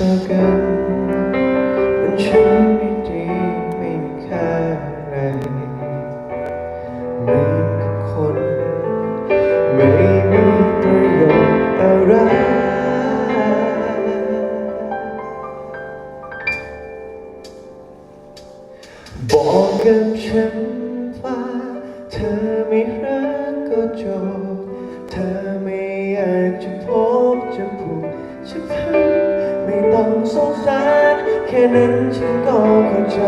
แต่กันมันฉันไม่ดีไม่มีค่าอะไรเหมือนกับคน ไม่มีประโยชน์อะไรบอกกับฉันว่าเธอไม่รักก็จบเธอไม่อยากจะพบจะพูดจะพ งไม่ต้องสงสาร แค่นั้นฉันก็เข้าใจ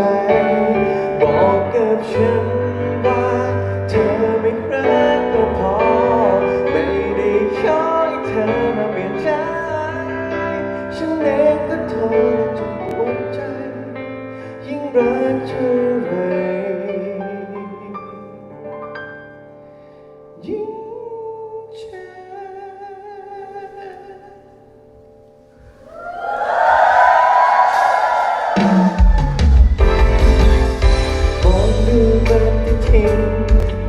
บอกกับฉันว่าเธอไม่รักก็พอ ไม่ได้ขอให้เธอมาเปลี่ยนใจ ฉันเองก็ทนจะปวดใจ ยิ่งรักเท่าไรยิ่ง มั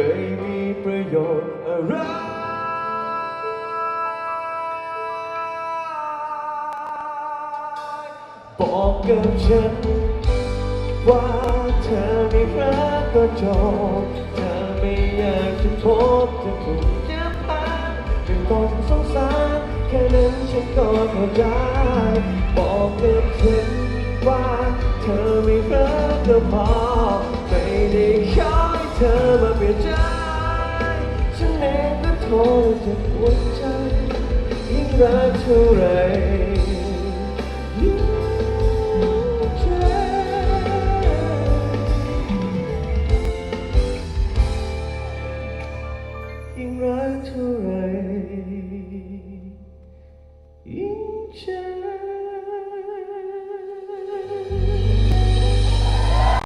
ไม่มีประโยชน์อะไรบอกกับฉัน ว่าเธอไม่รักก็จบเธอไม่อยากจะพบจะถูกยับพันไม่ต้องสงสารแค่นั้นฉันก็เข้าใจบอกกับฉันว่าเธอไม่รักก็พอ ขอจะหัวใจยิ่งรักเท่าไรยิ่งแค่ยิ่งรักเท่าไรยิ่งใจ